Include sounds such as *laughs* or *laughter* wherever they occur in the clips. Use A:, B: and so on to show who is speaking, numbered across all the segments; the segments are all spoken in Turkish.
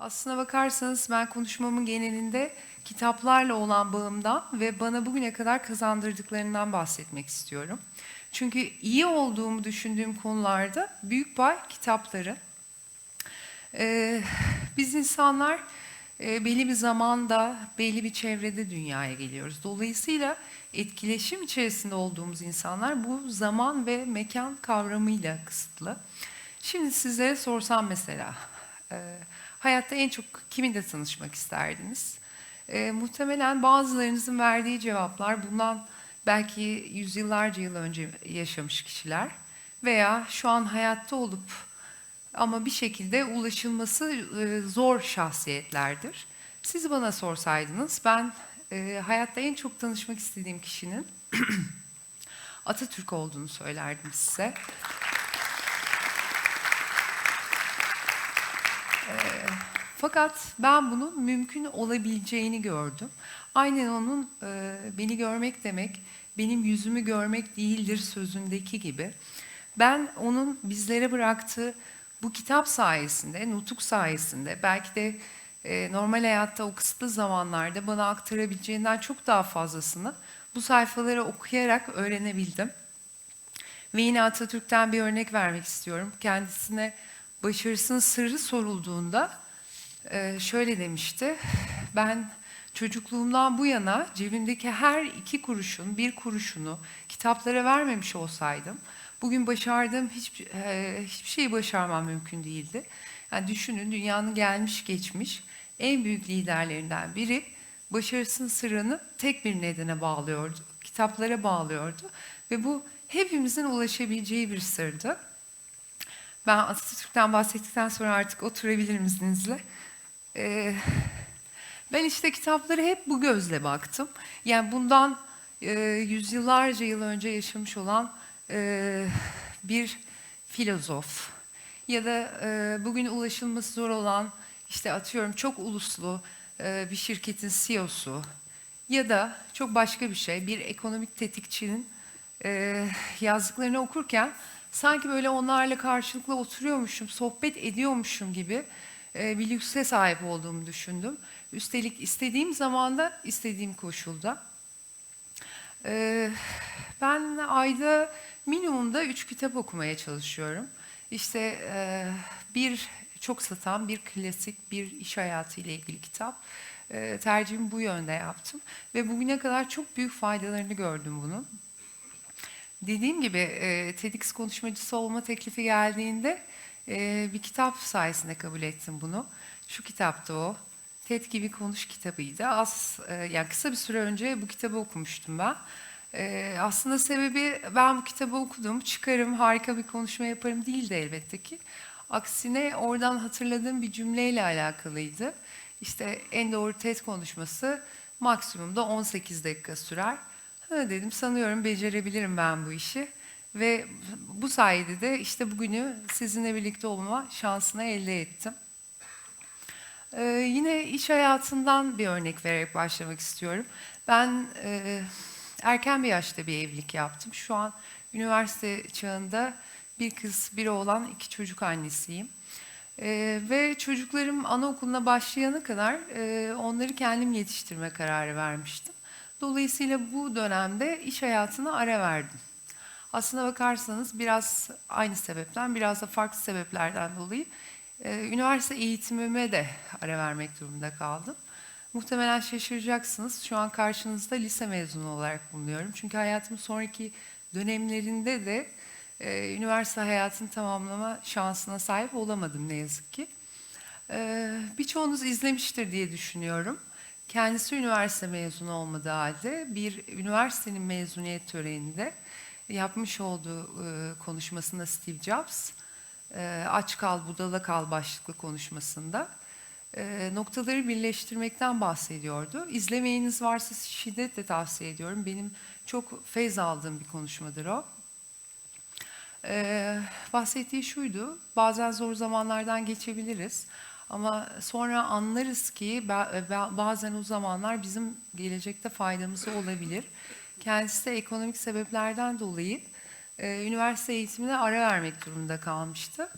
A: Aslına bakarsanız ben konuşmamın genelinde kitaplarla olan bağımdan ve bana bugüne kadar kazandırdıklarından bahsetmek istiyorum. Çünkü iyi olduğumu düşündüğüm konularda büyük pay kitapları. Ee, biz insanlar e, belli bir zamanda, belli bir çevrede dünyaya geliyoruz. Dolayısıyla etkileşim içerisinde olduğumuz insanlar bu zaman ve mekan kavramıyla kısıtlı. Şimdi size sorsam mesela, e, hayatta en çok kiminle tanışmak isterdiniz? E, muhtemelen bazılarınızın verdiği cevaplar bundan belki yüzyıllarca yıl önce yaşamış kişiler veya şu an hayatta olup ama bir şekilde ulaşılması e, zor şahsiyetlerdir. Siz bana sorsaydınız ben e, hayatta en çok tanışmak istediğim kişinin *clears throat* Atatürk olduğunu söylerdim size. Fakat ben bunun mümkün olabileceğini gördüm. Aynen onun e, beni görmek demek, benim yüzümü görmek değildir sözündeki gibi. Ben onun bizlere bıraktığı bu kitap sayesinde, nutuk sayesinde belki de e, normal hayatta o kısıtlı zamanlarda bana aktarabileceğinden çok daha fazlasını bu sayfaları okuyarak öğrenebildim. Ve yine Atatürk'ten bir örnek vermek istiyorum. Kendisine başarısının sırrı sorulduğunda e, şöyle demişti. Ben çocukluğumdan bu yana cebimdeki her iki kuruşun bir kuruşunu kitaplara vermemiş olsaydım bugün başardığım hiçbir, e, hiçbir şeyi başarmam mümkün değildi. Yani düşünün dünyanın gelmiş geçmiş en büyük liderlerinden biri başarısının sırrını tek bir nedene bağlıyordu. Kitaplara bağlıyordu ve bu hepimizin ulaşabileceği bir sırdı. Ben Atatürk'ten bahsettikten sonra artık oturabilirim izninizle. Ee, ben işte kitaplara hep bu gözle baktım. Yani bundan e, yüzyıllarca yıl önce yaşamış olan e, bir filozof ya da e, bugün ulaşılması zor olan işte atıyorum çok uluslu e, bir şirketin CEO'su ya da çok başka bir şey bir ekonomik tetikçinin e, yazdıklarını okurken sanki böyle onlarla karşılıklı oturuyormuşum, sohbet ediyormuşum gibi e, bir lükse sahip olduğumu düşündüm. Üstelik istediğim zamanda, istediğim koşulda. E, ben ayda minimumda üç kitap okumaya çalışıyorum. İşte e, bir çok satan, bir klasik, bir iş hayatı ile ilgili kitap. Tercihimi bu yönde yaptım. Ve bugüne kadar çok büyük faydalarını gördüm bunun. Dediğim gibi TEDx konuşmacısı olma teklifi geldiğinde bir kitap sayesinde kabul ettim bunu. Şu kitaptı o. TED gibi konuş kitabıydı. Az yani kısa bir süre önce bu kitabı okumuştum ben. Aslında sebebi ben bu kitabı okudum, çıkarım, harika bir konuşma yaparım değildi elbette ki. Aksine oradan hatırladığım bir cümleyle alakalıydı. İşte en doğru TED konuşması maksimumda 18 dakika sürer. Ha dedim sanıyorum becerebilirim ben bu işi. Ve bu sayede de işte bugünü sizinle birlikte olma şansını elde ettim. Ee, yine iş hayatından bir örnek vererek başlamak istiyorum. Ben e, erken bir yaşta bir evlilik yaptım. Şu an üniversite çağında bir kız, bir oğlan, iki çocuk annesiyim. Ee, ve çocuklarım anaokuluna başlayana kadar e, onları kendim yetiştirme kararı vermiştim. Dolayısıyla bu dönemde iş hayatına ara verdim. Aslına bakarsanız biraz aynı sebepten, biraz da farklı sebeplerden dolayı e, üniversite eğitimime de ara vermek durumunda kaldım. Muhtemelen şaşıracaksınız. Şu an karşınızda lise mezunu olarak bulunuyorum. Çünkü hayatımın sonraki dönemlerinde de e, üniversite hayatını tamamlama şansına sahip olamadım ne yazık ki. E, birçoğunuz izlemiştir diye düşünüyorum. Kendisi üniversite mezunu olmadığı halde bir üniversitenin mezuniyet töreninde yapmış olduğu e, konuşmasında Steve Jobs, e, aç kal budala kal başlıklı konuşmasında e, noktaları birleştirmekten bahsediyordu. İzlemeyiniz varsa şiddetle tavsiye ediyorum. Benim çok feyz aldığım bir konuşmadır o. Bahsettiği şuydu, bazen zor zamanlardan geçebiliriz ama sonra anlarız ki bazen o zamanlar bizim gelecekte faydamıza olabilir. Kendisi de ekonomik sebeplerden dolayı e, üniversite eğitimine ara vermek durumunda kalmıştı.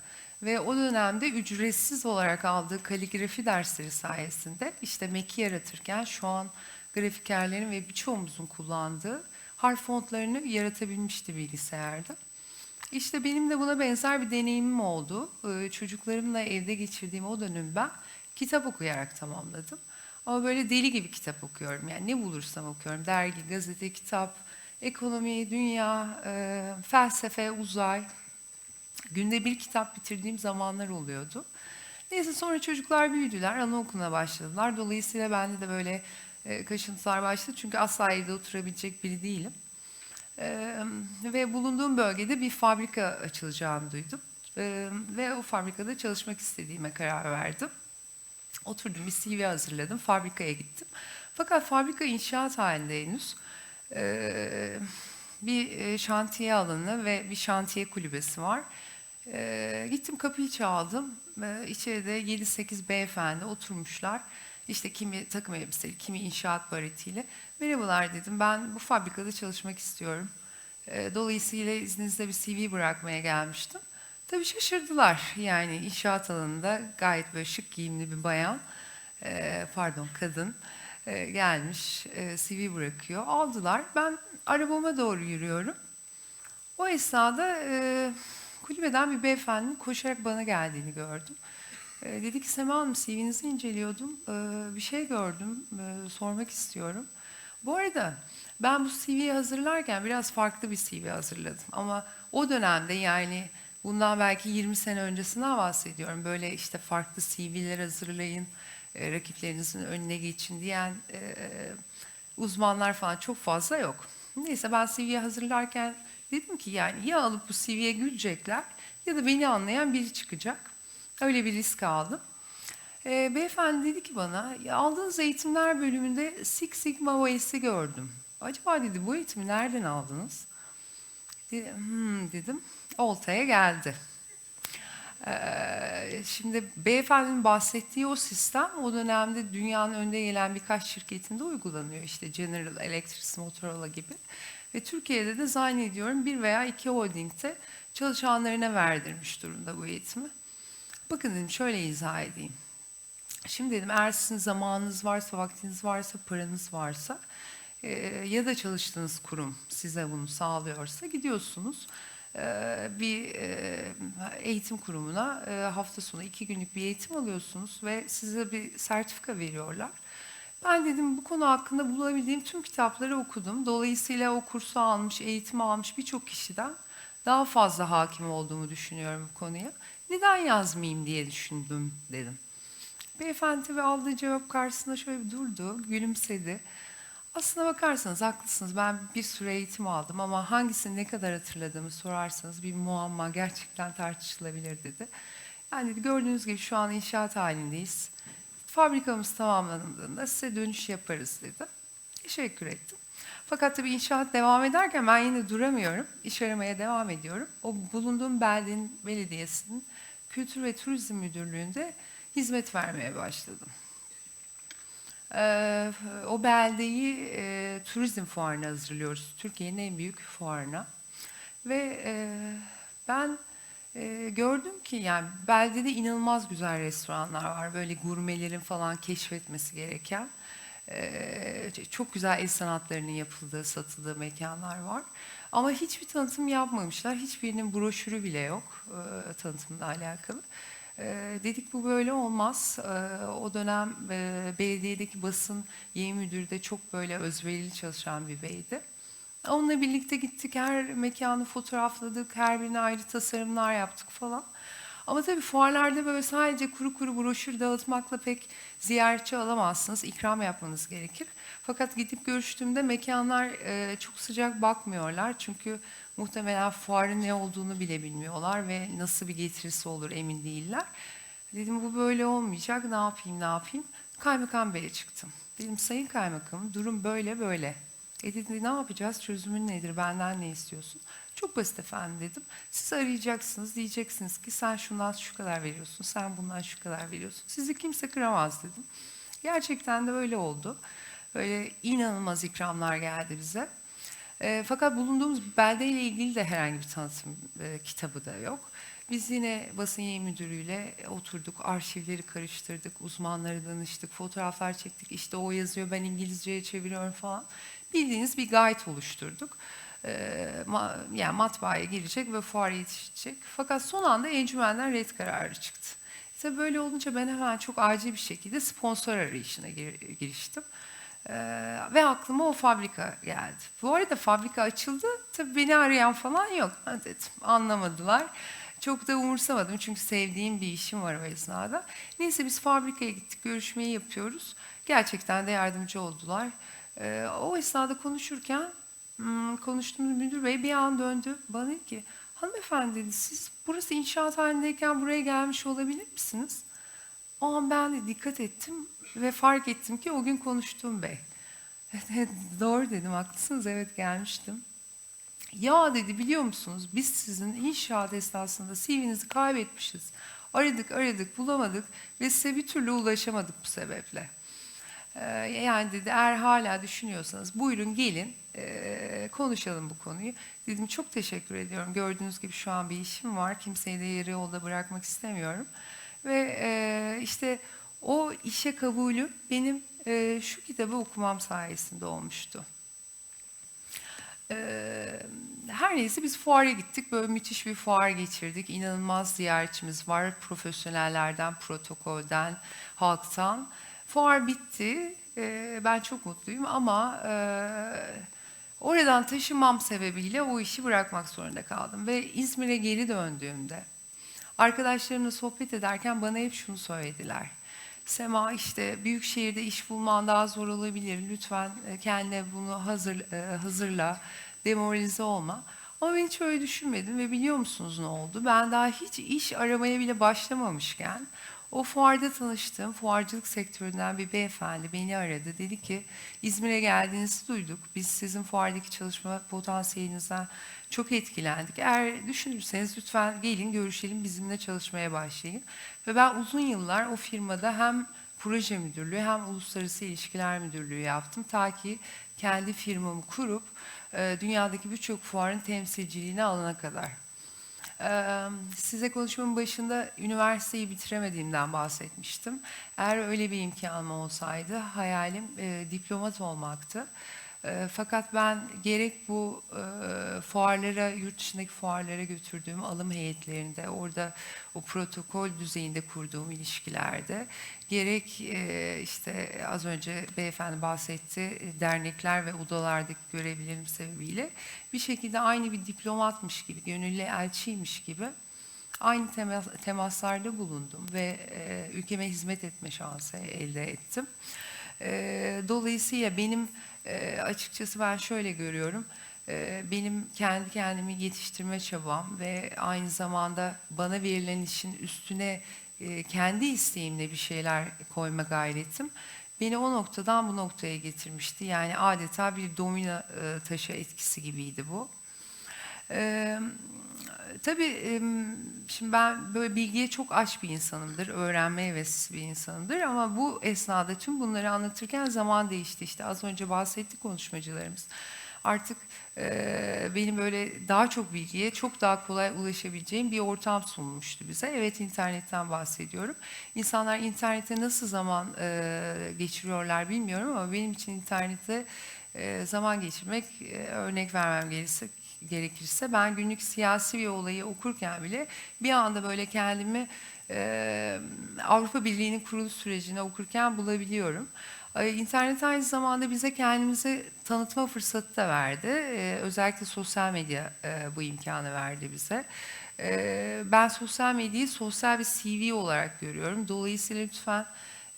A: Ve o dönemde ücretsiz olarak aldığı kaligrafi dersleri sayesinde işte Mac'i yaratırken şu an grafikerlerin ve birçoğumuzun kullandığı harf fontlarını yaratabilmişti bilgisayarda. İşte benim de buna benzer bir deneyimim oldu. Ee, Çocuklarımla evde geçirdiğim o dönemi ben kitap okuyarak tamamladım. Ama böyle deli gibi kitap okuyorum. Yani ne bulursam okuyorum. Dergi, gazete, kitap, ekonomi, dünya, e, felsefe, uzay. Günde bir kitap bitirdiğim zamanlar oluyordu. Neyse sonra çocuklar büyüdüler, anaokuluna başladılar. Dolayısıyla bende de böyle e, kaşıntılar başladı. Çünkü asla evde oturabilecek biri değilim. Ve bulunduğum bölgede bir fabrika açılacağını duydum. Ve o fabrikada çalışmak istediğime karar verdim. Oturdum bir CV hazırladım, fabrikaya gittim. Fakat fabrika inşaat halinde henüz. Bir e, şantiye alanı ve bir şantiye kulübesi var. Gittim kapıyı çaldım. Ee, içeride 7-8 beyefendi oturmuşlar. İşte kimi takım elbiseli, kimi inşaat baretiyle. Merhabalar dedim, ben bu fabrikada çalışmak istiyorum. Ee, dolayısıyla izninizle bir CV bırakmaya gelmiştim. Tabii şaşırdılar. Yani inşaat alanında gayet böyle şık giyimli bir bayan, e, pardon kadın e, gelmiş e, CV bırakıyor. Aldılar. Ben arabama doğru yürüyorum. O esnada kulübeden bir beyefendinin koşarak bana geldiğini gördüm. E, dedi ki Sema Hanım CV'nizi inceliyordum. E, bir şey gördüm. E, sormak istiyorum. Bu arada ben bu CV'yi hazırlarken biraz farklı bir CV hazırladım. Ama o dönemde yani bundan belki 20 sene öncesinden bahsediyorum. Böyle işte farklı CV'ler hazırlayın, e, rakiplerinizin önüne geçin diyen e, uzmanlar falan çok fazla yok. Neyse ben CV'yi hazırlarken dedim ki yani ya alıp bu CV'ye gülecekler ya da beni anlayan biri çıkacak. Öyle bir risk aldım. E, beyefendi dedi ki bana, aldığınız eğitimler bölümünde Six Sigma OS'i gördüm. Acaba dedi bu eğitimi nereden aldınız? Dedim, hmm, dedim. Oltaya geldi. Ee, şimdi beyefendinin bahsettiği o sistem o dönemde dünyanın önde gelen birkaç şirketinde uygulanıyor. İşte General Electric, Motorola gibi. Ve Türkiye'de de zannediyorum bir veya iki holdingte çalışanlarına verdirmiş durumda bu eğitimi. Bakın dedim şöyle izah edeyim. Şimdi dedim eğer sizin zamanınız varsa, vaktiniz varsa, paranız varsa e, ya da çalıştığınız kurum size bunu sağlıyorsa gidiyorsunuz e, bir e, eğitim kurumuna e, hafta sonu iki günlük bir eğitim alıyorsunuz ve size bir sertifika veriyorlar. Ben dedim bu konu hakkında bulabildiğim tüm kitapları okudum. Dolayısıyla o kursu almış, eğitim almış birçok kişiden daha fazla hakim olduğumu düşünüyorum bu konuya. Neden yazmayayım diye düşündüm dedim. Beyefendi ve aldığı cevap karşısında şöyle bir durdu, gülümsedi. Aslına bakarsanız haklısınız. Ben bir süre eğitim aldım ama hangisini ne kadar hatırladığımı sorarsanız bir muamma gerçekten tartışılabilir dedi. Yani gördüğünüz gibi şu an inşaat halindeyiz. Fabrikamız tamamlandığında size dönüş yaparız dedi. Teşekkür ettim. Fakat tabii inşaat devam ederken ben yine duramıyorum. İş aramaya devam ediyorum. O bulunduğum beldenin belediyesinin Kültür ve Turizm Müdürlüğü'nde hizmet vermeye başladım. Ee, o beldeyi e, turizm fuarına hazırlıyoruz. Türkiye'nin en büyük fuarına. Ve e, ben e, gördüm ki yani beldede inanılmaz güzel restoranlar var. Böyle gurmelerin falan keşfetmesi gereken. Çok güzel el sanatlarının yapıldığı, satıldığı mekanlar var. Ama hiçbir tanıtım yapmamışlar. Hiçbirinin broşürü bile yok e, tanıtımla alakalı. Dedik bu böyle olmaz. O dönem e, belediyedeki basın yayın müdürü de çok böyle özverili çalışan bir beydi. Onunla birlikte gittik, her mekanı fotoğrafladık, her birine ayrı tasarımlar yaptık falan. Ama tabii fuarlarda böyle sadece kuru kuru broşür dağıtmakla pek ziyaretçi alamazsınız, ikram yapmanız gerekir. Fakat gidip görüştüğümde mekanlar e, çok sıcak bakmıyorlar çünkü muhtemelen fuarın ne olduğunu bile bilmiyorlar ve nasıl bir getirisi olur emin değiller. Dedim bu böyle olmayacak, ne yapayım ne yapayım? Kaymakam Bey'e çıktım. Dedim sayın kaymakamım durum böyle böyle. E dedi ne yapacağız? Çözümün nedir? Benden ne istiyorsun? Çok basit efendim dedim. Siz arayacaksınız. Diyeceksiniz ki sen şundan şu kadar veriyorsun. Sen bundan şu kadar veriyorsun. Sizi kimse kıramaz dedim. Gerçekten de öyle oldu. Böyle inanılmaz ikramlar geldi bize. E, fakat bulunduğumuz beldeyle ilgili de herhangi bir tanıtım e, kitabı da yok. Biz yine basın yayın müdürüyle oturduk, arşivleri karıştırdık, uzmanlara danıştık, fotoğraflar çektik. İşte o yazıyor, ben İngilizceye çeviriyorum falan. Bildiğiniz bir guide oluşturduk. Ee, ma- yani matbaaya girecek ve fuara yetişecek. Fakat son anda encümenden red kararı çıktı. Tabii böyle olunca ben hemen çok acil bir şekilde sponsor arayışına gir- giriştim. Ee, ve aklıma o fabrika geldi. Bu arada fabrika açıldı. Tabii beni arayan falan yok. Ha dedim anlamadılar. Çok da umursamadım çünkü sevdiğim bir işim var o esnada. Neyse biz fabrikaya gittik, görüşmeyi yapıyoruz. Gerçekten de yardımcı oldular. Ee, o esnada konuşurken konuştuğumuz müdür bey bir an döndü. Bana dedi ki hanımefendi dedi siz burası inşaat halindeyken buraya gelmiş olabilir misiniz? O an ben de dikkat ettim ve fark ettim ki o gün konuştuğum bey. *laughs* Doğru dedim haklısınız evet gelmiştim. Ya dedi biliyor musunuz biz sizin inşaat esnasında CV'nizi kaybetmişiz. Aradık aradık bulamadık ve size bir türlü ulaşamadık bu sebeple. Ee, yani dedi eğer hala düşünüyorsanız buyurun gelin ee, konuşalım bu konuyu. Dedim çok teşekkür ediyorum. Gördüğünüz gibi şu an bir işim var. Kimseyi de yarı yolda bırakmak istemiyorum. Ve ee, işte o işe kabulü benim ee, şu kitabı okumam sayesinde olmuştu. Ee, her neyse biz fuara gittik. Böyle müthiş bir fuar geçirdik. İnanılmaz ziyaretçimiz var. Profesyonellerden, protokolden, halktan. Fuar bitti. Ee, ben çok mutluyum ama e, oradan taşınmam sebebiyle o işi bırakmak zorunda kaldım. Ve İzmir'e geri döndüğümde arkadaşlarımla sohbet ederken bana hep şunu söylediler. Sema işte büyük şehirde iş bulman daha zor olabilir. Lütfen e, kendine bunu hazır e, hazırla. Demoralize olma. Ama ben hiç öyle düşünmedim ve biliyor musunuz ne oldu? Ben daha hiç iş aramaya bile başlamamışken o fuarda tanıştığım fuarcılık sektöründen bir beyefendi beni aradı. Dedi ki İzmir'e geldiğinizi duyduk. Biz sizin fuardaki çalışma potansiyelinizden çok etkilendik. Eğer düşünürseniz lütfen gelin görüşelim bizimle çalışmaya başlayın. Ve ben uzun yıllar o firmada hem proje müdürlüğü hem uluslararası ilişkiler müdürlüğü yaptım. Ta ki kendi firmamı kurup e, dünyadaki birçok fuarın temsilciliğini alana kadar. Size konuşmamın başında üniversiteyi bitiremediğimden bahsetmiştim. Eğer öyle bir imkanım olsaydı hayalim diplomat olmaktı. E, fakat ben gerek bu e, fuarlara, yurt dışındaki fuarlara götürdüğüm alım heyetlerinde, orada o protokol düzeyinde kurduğum ilişkilerde, gerek e, işte az önce beyefendi bahsetti, e, dernekler ve odalardaki görevlerim sebebiyle bir şekilde aynı bir diplomatmış gibi, gönüllü elçiymiş gibi aynı temas, temaslarda bulundum ve e, ülkeme hizmet etme şansı elde ettim. E, dolayısıyla benim e, açıkçası ben şöyle görüyorum. E, benim kendi kendimi yetiştirme çabam ve aynı zamanda bana verilen işin üstüne e, kendi isteğimle bir şeyler koyma gayretim beni o noktadan bu noktaya getirmişti. Yani adeta bir domino e, taşı etkisi gibiydi bu. Ee, tabii şimdi ben böyle bilgiye çok aç bir insanımdır, öğrenme hevesli bir insanımdır ama bu esnada tüm bunları anlatırken zaman değişti. İşte az önce bahsetti konuşmacılarımız. Artık benim böyle daha çok bilgiye çok daha kolay ulaşabileceğim bir ortam sunulmuştu bize. Evet internetten bahsediyorum. İnsanlar internete nasıl zaman geçiriyorlar bilmiyorum ama benim için internette e, zaman geçirmek örnek vermem gerekirse gerekirse ben günlük siyasi bir olayı okurken bile bir anda böyle kendimi e, Avrupa Birliği'nin kuruluş sürecini okurken bulabiliyorum. E, İnternet aynı zamanda bize kendimizi tanıtma fırsatı da verdi. E, özellikle sosyal medya e, bu imkanı verdi bize. E, ben sosyal medyayı sosyal bir CV olarak görüyorum. Dolayısıyla lütfen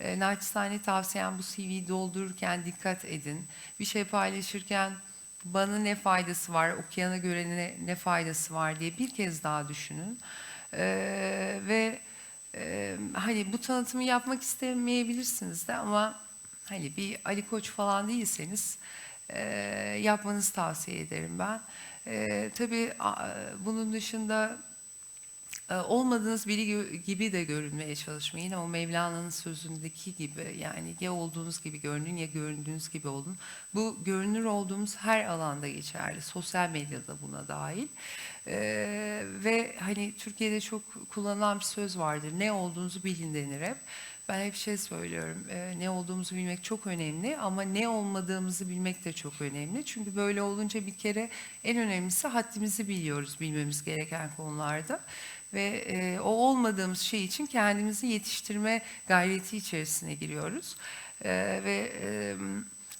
A: e, naçizane tavsiyem bu CV'yi doldururken dikkat edin. Bir şey paylaşırken bana ne faydası var, okuyana göre ne, faydası var diye bir kez daha düşünün. Ee, ve e, hani bu tanıtımı yapmak istemeyebilirsiniz de ama hani bir Ali Koç falan değilseniz e, yapmanızı tavsiye ederim ben. E, tabii a, bunun dışında olmadığınız biri gibi de görünmeye çalışmayın. O Mevlana'nın sözündeki gibi yani ya olduğunuz gibi görünün ya göründüğünüz gibi olun. Bu görünür olduğumuz her alanda geçerli. Sosyal medyada buna dahil. E, ve hani Türkiye'de çok kullanılan bir söz vardır. Ne olduğunuzu bilin denir hep. Ben hep şey söylüyorum, e, ne olduğumuzu bilmek çok önemli ama ne olmadığımızı bilmek de çok önemli. Çünkü böyle olunca bir kere en önemlisi haddimizi biliyoruz bilmemiz gereken konularda. Ve e, o olmadığımız şey için kendimizi yetiştirme gayreti içerisine giriyoruz. E, ve e,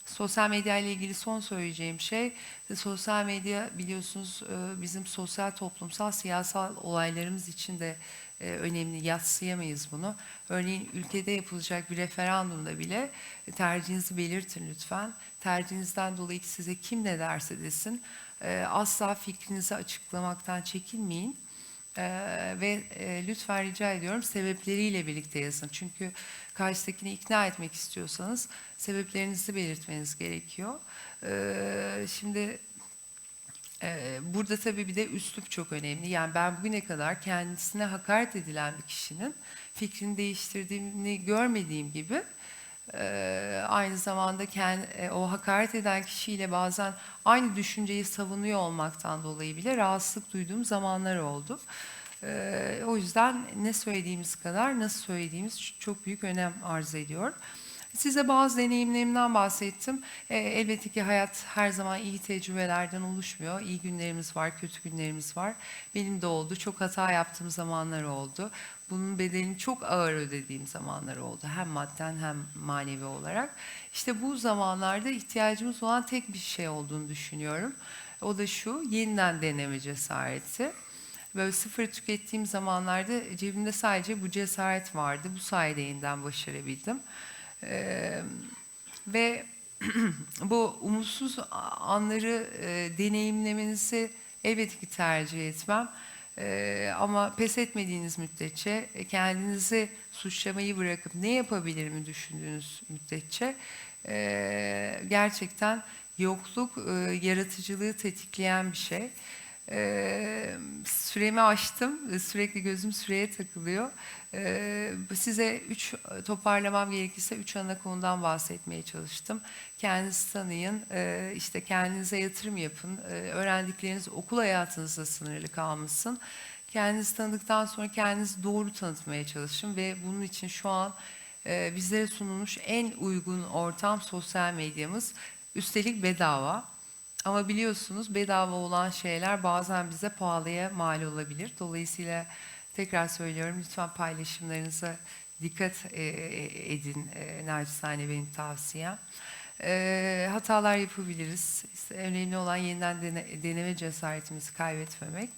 A: sosyal medya ile ilgili son söyleyeceğim şey, sosyal medya biliyorsunuz e, bizim sosyal, toplumsal, siyasal olaylarımız için de e, önemli, yatsıyamayız bunu. Örneğin ülkede yapılacak bir referandumda bile e, tercihinizi belirtin lütfen. Tercihinizden dolayı size kim ne derse desin, e, asla fikrinizi açıklamaktan çekinmeyin. Ee, ve e, lütfen rica ediyorum sebepleriyle birlikte yazın. Çünkü karşıdakini ikna etmek istiyorsanız sebeplerinizi belirtmeniz gerekiyor. Ee, şimdi e, burada tabii bir de üslup çok önemli. Yani ben bugüne kadar kendisine hakaret edilen bir kişinin fikrini değiştirdiğini görmediğim gibi e, aynı zamanda kendi, e, o hakaret eden kişiyle bazen aynı düşünceyi savunuyor olmaktan dolayı bile rahatsızlık duyduğum zamanlar oldu. E, o yüzden ne söylediğimiz kadar nasıl söylediğimiz çok büyük önem arz ediyor. Size bazı deneyimlerimden bahsettim. E, elbette ki hayat her zaman iyi tecrübelerden oluşmuyor. İyi günlerimiz var, kötü günlerimiz var. Benim de oldu. Çok hata yaptığım zamanlar oldu. Bunun bedelini çok ağır ödediğim zamanlar oldu. Hem madden hem manevi olarak. İşte bu zamanlarda ihtiyacımız olan tek bir şey olduğunu düşünüyorum. O da şu, yeniden deneme cesareti. Böyle sıfır tükettiğim zamanlarda cebimde sadece bu cesaret vardı. Bu sayede yeniden başarabildim. Ee, ve *clears throat* bu umutsuz anları e, deneyimlemenizi elbette ki tercih etmem. Ee, ama pes etmediğiniz müddetçe e, kendinizi suçlamayı bırakıp ne yapabilirimi düşündüğünüz müddetçe e, gerçekten yokluk e, yaratıcılığı tetikleyen bir şey. Ee, süremi aştım. Sürekli gözüm süreye takılıyor. Ee, size üç toparlamam gerekirse üç ana konudan bahsetmeye çalıştım. Kendinizi tanıyın, ee, işte kendinize yatırım yapın, ee, öğrendikleriniz okul hayatınızda sınırlı kalmasın. Kendinizi tanıdıktan sonra kendinizi doğru tanıtmaya çalışın ve bunun için şu an e, bizlere sunulmuş en uygun ortam sosyal medyamız. Üstelik bedava. Ama biliyorsunuz bedava olan şeyler bazen bize pahalıya mal olabilir. Dolayısıyla tekrar söylüyorum lütfen paylaşımlarınıza dikkat e, edin. E, naçizane benim tavsiyem. E, hatalar yapabiliriz. İşte önemli olan yeniden dene, deneme cesaretimizi kaybetmemek.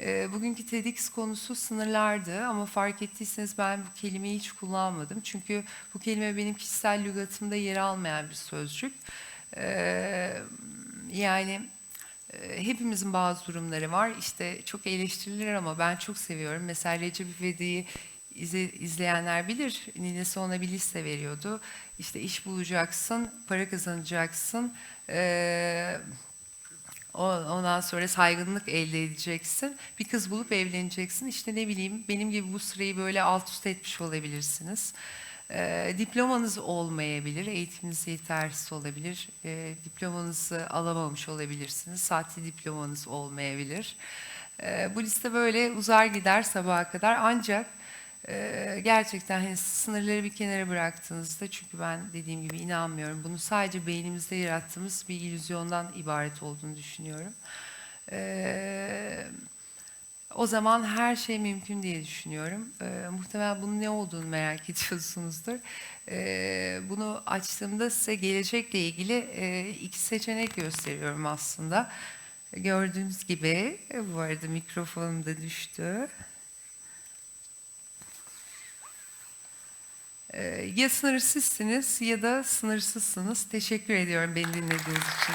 A: E, bugünkü TEDx konusu sınırlardı ama fark ettiyseniz ben bu kelimeyi hiç kullanmadım. Çünkü bu kelime benim kişisel lügatımda yer almayan bir sözcük. E, yani hepimizin bazı durumları var. İşte çok eleştirilir ama ben çok seviyorum. Mesela Recep İvedik'i izle, izleyenler bilir. Ninesi ona bir liste veriyordu. İşte iş bulacaksın, para kazanacaksın. E, ondan sonra saygınlık elde edeceksin. Bir kız bulup evleneceksin. İşte ne bileyim benim gibi bu sırayı böyle alt üst etmiş olabilirsiniz. E, diplomanız olmayabilir, eğitiminiz yetersiz olabilir, e, diplomanızı alamamış olabilirsiniz, sahte diplomanız olmayabilir. E, bu liste böyle uzar gider sabaha kadar ancak e, gerçekten hani sınırları bir kenara bıraktığınızda çünkü ben dediğim gibi inanmıyorum. Bunu sadece beynimizde yarattığımız bir illüzyondan ibaret olduğunu düşünüyorum. Evet o zaman her şey mümkün diye düşünüyorum. E, muhtemelen bunun ne olduğunu merak *laughs* ediyorsunuzdur. E, bunu açtığımda size gelecekle ilgili e, iki seçenek gösteriyorum aslında. Gördüğünüz gibi, bu arada mikrofonum da düştü. E, ya sınırsızsınız ya da sınırsızsınız. Teşekkür ediyorum beni dinlediğiniz için.